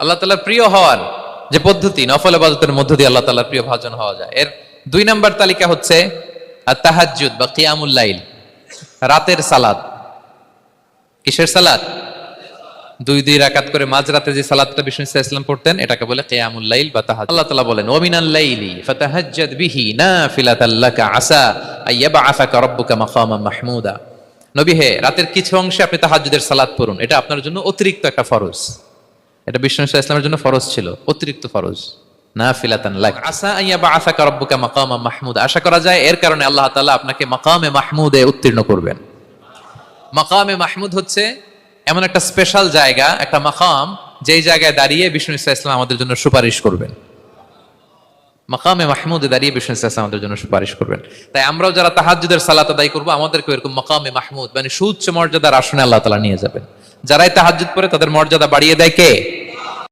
আল্লাহ তালার প্রিয় হওয়ার যে পদ্ধতি, নফল আবাদতের মধ্য দিয়ে আল্লাহ তালার প্রিয় ভাজন হওয়া যায়। এর দুই নাম্বার তালিকা হচ্ছে তাহাজুদ বা কিয়ামুল্লাইল রাতের সালাদ কিসের সালাদ দুই দুই রাকাত করে মাঝরাতে যে সালাদটা বিষ্ণু ইসলাম পড়তেন, এটাকে বলে কিয়ামুল্লাইল বা তাহাজ আল্লাহ তাআলা বলেন, ওমিনাল লাইলি ফাতাহাজ্জাদ বিহি নাফিলাতাল লাকা আসা আইয়াবআসাকা রাব্বুকা মাকামান মাহমুদা। নবী হে, রাতের কিছু অংশে আপনি তাহাজ্জুদের সালাত পড়ুন। এটা আপনার জন্য অতিরিক্ত একটা ফরজ। এটা বিষ্ণু ইসলামের জন্য ফরজ ছিল, অতিরিক্ত ফরজ। নাফিলাতান লাক। আসা আইয়াবআসাকা রাব্বুকা মাকামান মাহমুদা। আশা করা যায় এর কারণে আল্লাহ তাআলা আপনাকে মাকামে মাহমুদে উত্তীর্ণ করবেন। মাকামে মাহমুদ হচ্ছে এমন একটা স্পেশাল জায়গা, একটা মাকাম, যেই জায়গায় দাঁড়িয়ে বিষ্ণু ইসলাম আমাদের জন্য সুপারিশ করবেন। মাকামে মাহমুদে দাঁড়িয়ে বিষ্ণু ইসলাম আমাদের জন্য সুপারিশ করবেন। তাই আমরাও যারা তাহাজ্জুদের সালাত আদায় করব আমাদেরকে এরকম মাকামে মাহমুদ মানে সুউচ্চ মর্যাদার আসনে আল্লাহ তালা নিয়ে যাবেন। যারাই তাহাজুদ পড়ে তাদের মর্যাদা বাড়িয়ে দেয় কে?